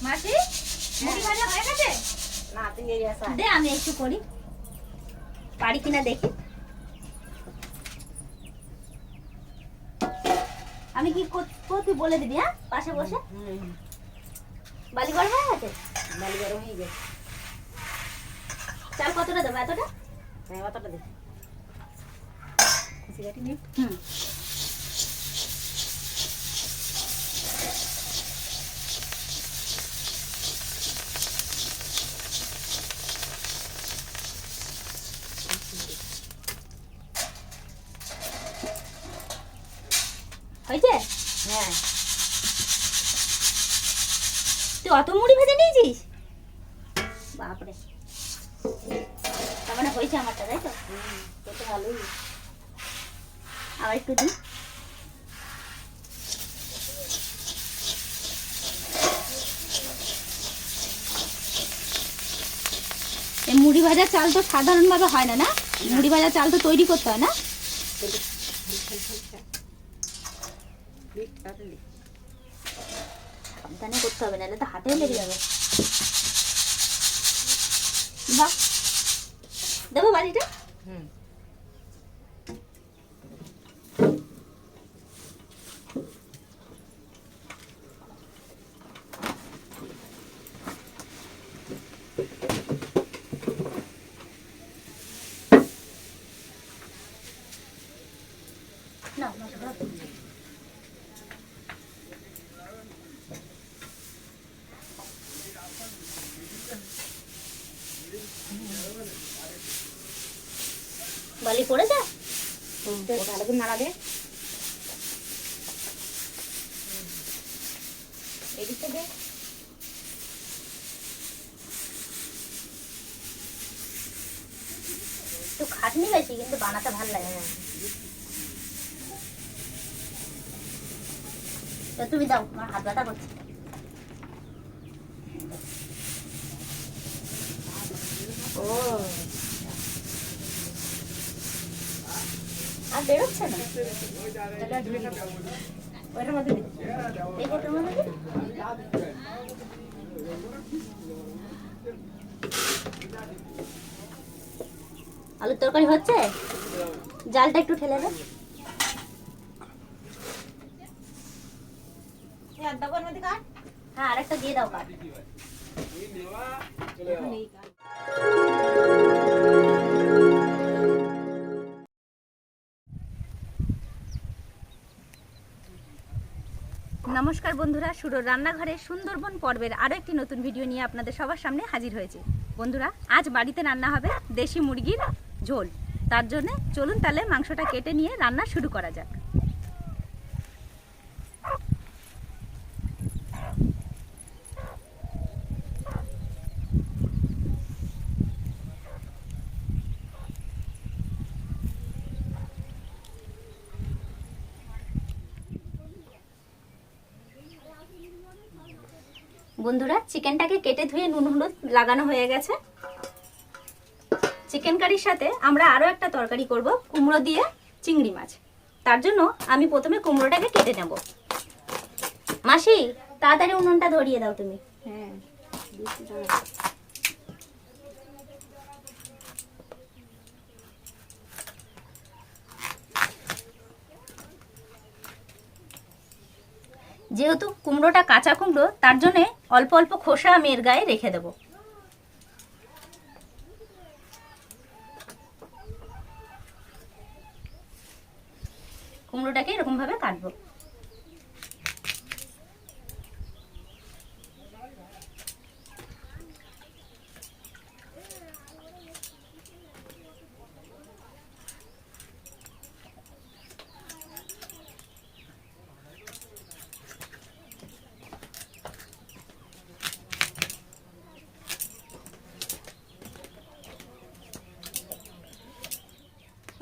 মাসি মুড়ি ভাজা হয়ে গেছে? না তুই এই আসা দে আমি একটু করি। পারি কিনা দেখি। আমি কি কর- করতে বলে দিবি হ্যাঁ? পাশে বসে? বালি গরম হয়ে গেছে? বালি গরম হয়ে গেছে। চাল কতটা দেবো এতটা? হ্যাঁ অতটা দে। খুশি কাটি হুম হয়েছে হ্যাঁ তুই অত মুড়ি ভেজে নিয়েছিস বাপরে তার মানে হয়েছে আমারটা তাই তো তো ভালোই আবার একটু দিই এই মুড়ি ভাজা চাল তো সাধারণভাবে হয় না না মুড়ি ভাজা চাল তো তৈরি করতে হয় না সাবধানে করতে হবে নাহলে তো হাতেও লেগে যাবে। বাহ। দেবো বাড়িটা? হুম। না মশলা দাও। বালি পড়েছে। ভালো করে নাড়া দে। এদিকটা দে। একটু খাটনি গেছি কিন্তু বানাতে ভালো লাগে তো তুমি দাও আমার হাত ব্যথা করছে। ও। আর বেরোচ্ছে না? তাহলে আর দিবি না ওইটার মধ্যে এই কোটোর মধ্যে? আলুর তরকারি হচ্ছে? জালটা একটু ঠেলে দে। এই আর দাবার মধ্যে কাট। হ্যাঁ আরেকটা দিয়ে দাও কাট। নমস্কার বন্ধুরা, সুরোর রান্নাঘরে সুন্দরবন পর্বের আরও একটি নতুন ভিডিও নিয়ে আপনাদের সবার সামনে হাজির হয়েছে। বন্ধুরা, আজ বাড়িতে রান্না হবে দেশি মুরগির ঝোল। তার জন্যে চলুন তাহলে মাংসটা কেটে নিয়ে রান্না শুরু করা যাক। বন্ধুরা, চিকেনটাকে কেটে ধুয়ে নুন, হলুদ লাগানো হয়ে গেছে। চিকেন কারির সাথে আমরা আরও একটা তরকারি করব, কুমড়ো দিয়ে চিংড়ি মাছ। তার জন্য আমি প্রথমে কুমড়োটাকে কেটে নেব। মাসি, তাড়াতাড়ি উনুনটা ধরিয়ে দাও তুমি। হ্যাঁ যেহেতু কুমড়োটা কাঁচা কুমড়ো, তার জন্যে অল্প অল্প খোসা আমি এর গায়ে রেখে দেব। কুমড়োটাকে এরকমভাবে কাটবো।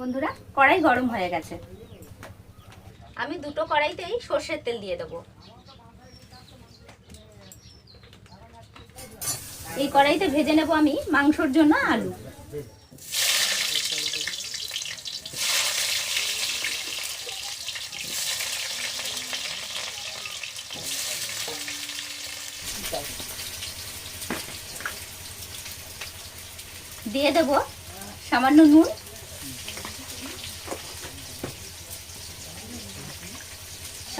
বন্ধুরা, কড়াই গরম হয়ে গেছে। আমি দুটো কড়াইতেই সর্ষের তেল দিয়ে দেবো। এই কড়াইতে ভেজে নেব আমি মাংসর জন্য আলু। দিয়ে দেব সামান্য নুন।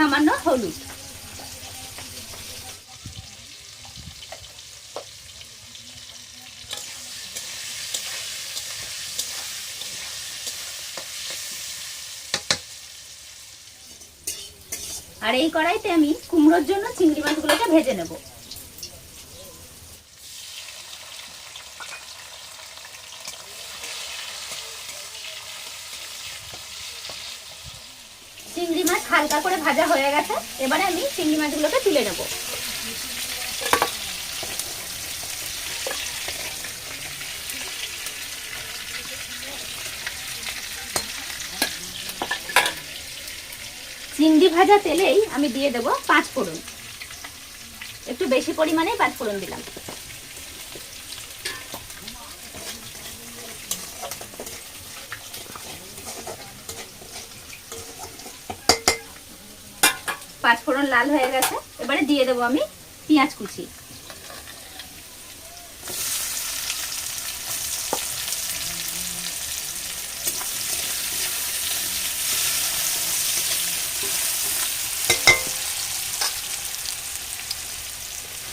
সামান্য হলুদ। আর এই কড়াইতে আমি কুমড়োর জন্য চিংড়ি মাছগুলোকে ভেজে নেব চিংড়ি মাছ হালকা করে ভাজা হয়ে গেছে। এবারে আমি চিংড়ি মাছগুলোকে তুলে নেব। চিংড়ি ভাজা তেলেই আমি দিয়ে দেব পাঁচ ফোড়ন। একটু বেশি পরিমাণে পাঁচ ফোড়ন দিলাম। পাঁচ ফোড়ন লাল হয়ে গেছে। এবারে দিয়ে দেবো আমি পেঁয়াজ কুচি।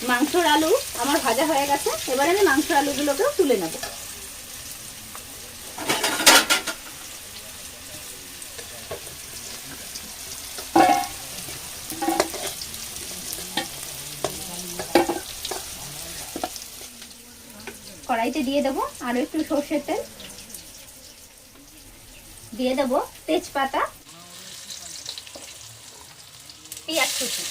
মাংসর আলু আমার ভাজা হয়ে গেছে। এবারে আমি মাংসর আলুগুলোকেও তুলে নেব। কড়াইতে দিয়ে দেবো, আরও একটু সর্ষের তেল। দিয়ে দেবো তেজপাতা, পেঁয়াজ কুচি।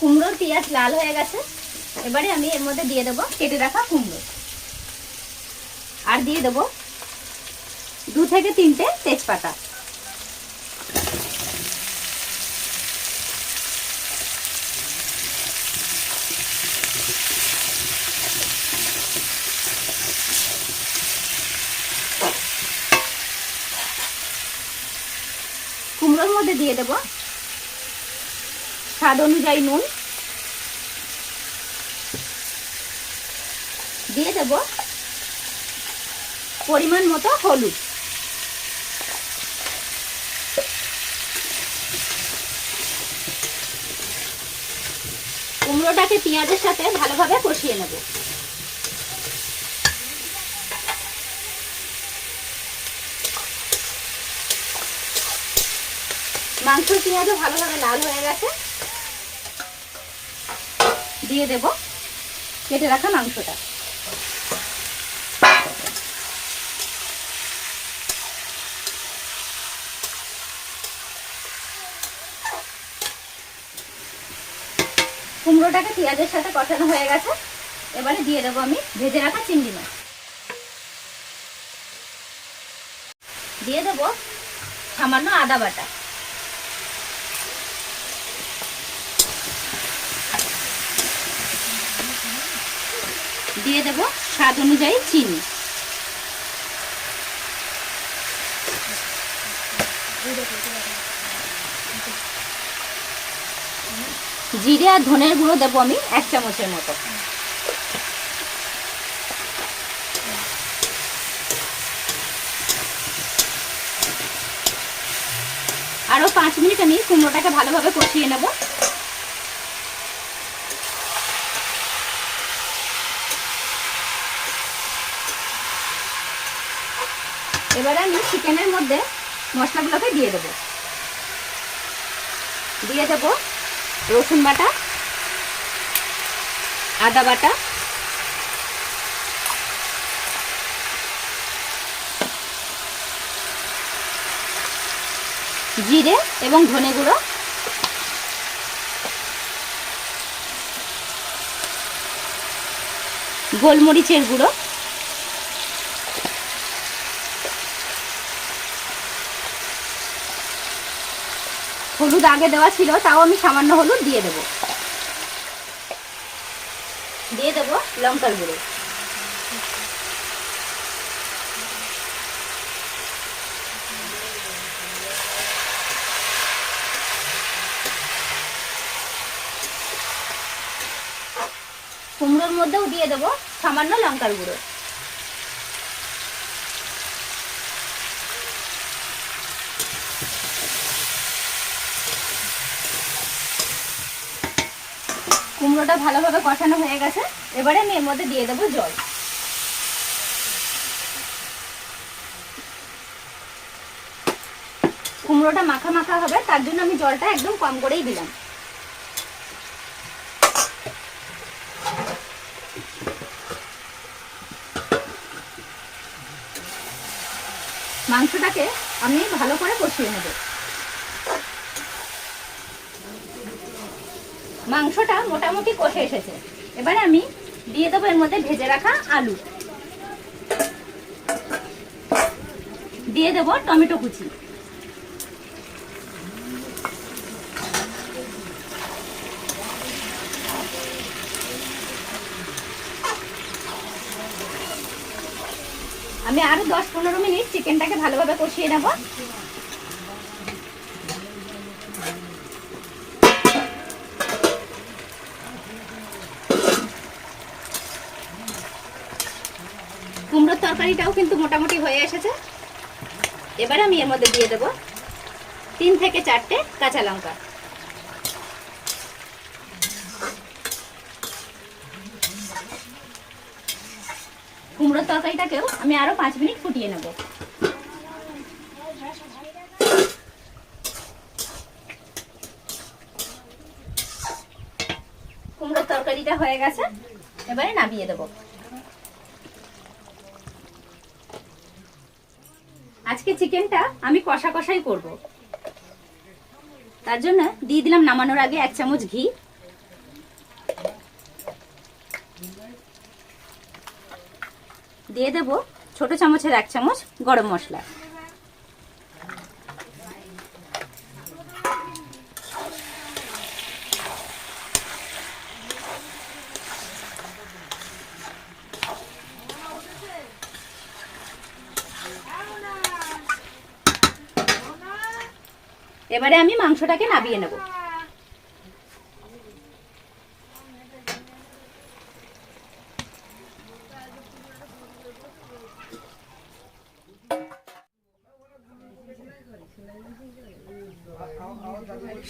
কুমড়োর পেঁয়াজ লাল হয়ে গেছে, এবারে আমি এর মধ্যে দিয়ে দেবো কেটে রাখা কুমড়ো। আর দিয়ে দেবো দু থেকে তিনটে তেজপাতা কুমড়োর মধ্যে দিয়ে দেবো। স্বাদ অনুযায়ী নুন। দিয়ে দেব পরিমাণ মতো হলুদ। কুমড়োটাকে পেঁয়াজের সাথে ভালোভাবে কষিয়ে নেব। মাংস পেঁয়াজও ভালোভাবে লাল হয়ে গেছে। দিয়ে দেব কেটে রাখা মাংসটা। কুমড়োটাকে পেঁয়াজের সাথে কষানো হয়ে গেছে। এবারে দিয়ে দেবো আমি ভেজে রাখা চিংড়ি মাছ। দিয়ে দেবো সামান্য আদা বাটা। দিয়ে দেব স্বাদ অনুযায়ী চিনি। জিরে আর ধনের গুঁড়ো দেবো আমি এক চামচের মতো। আরও পাঁচ মিনিট আমি কুমড়োটাকে ভালোভাবে কষিয়ে নেব এবারে আমি চিকেনের মধ্যে মশলাগুলোকে দিয়ে দেবো। দিয়ে দেব রসুন বাটা, আদা বাটা, জিরে এবং ধনে গুঁড়ো। গোলমরিচের গুঁড়ো। হলুদ আগে দেওয়া ছিল, তাও আমি সামান্য হলুদ দিয়ে দেব। দিয়ে দেব লঙ্কার গুঁড়ো। কুমড়োর মধ্যেও দিয়ে দেবো সামান্য লঙ্কার গুঁড়ো। কুমড়োটা ভালোভাবে কষানো হয়ে গেছে। এবারে আমি এর মধ্যে দিয়ে দেবো জল। কুমড়োটা মাখা মাখা হবে, তার জন্য আমি জলটা একদম কম করেই দিলাম। মাংসটাকে আমি ভালো করে কষিয়ে নেব। মাংসটা মোটামুটি কষে এসেছে। এবারে আমি দিয়ে দেবো এর মধ্যে ভেজে রাখা আলু। দিয়ে দেবো টমেটো কুচি। আমি আরও দশ পনেরো মিনিট চিকেনটাকে ভালোভাবে কষিয়ে নেব কুমড়োর তরকারিটাও কিন্তু মোটামুটি হয়ে এসেছে। এবার আমি এর মধ্যে দিয়ে দেবো তিন থেকে চারটে কাঁচা লঙ্কা। কুমড়োর তরকারিটাকেও আমি আরও পাঁচ মিনিট ফুটিয়ে নেব। কুমড়োর তরকারিটা হয়ে গেছে, এবারে নামিয়ে দেব। আজকে চিকেনটা আমি কষা কষাই করব। তার জন্য দিয়ে দিলাম নামানোর আগে এক চামচ ঘি। দিয়ে দেব ছোট চামচের এক চামচ গরম মশলা। এবারে আমি মাংসটাকে নাবিয়ে নেব।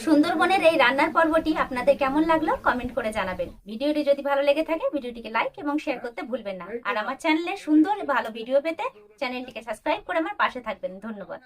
সুন্দরবনের এই রান্নার পর্বটি আপনাদের কেমন লাগল কমেন্ট করে জানাবেন। ভিডিওটি যদি ভালো লেগে থাকে, ভিডিওটিকে লাইক এবং শেয়ার করতে ভুলবেন না। আর আমার চ্যানেলে সুন্দর ভালো ভিডিও পেতে চ্যানেলটিকে সাবস্ক্রাইব করে আমার পাশে থাকবেন। ধন্যবাদ।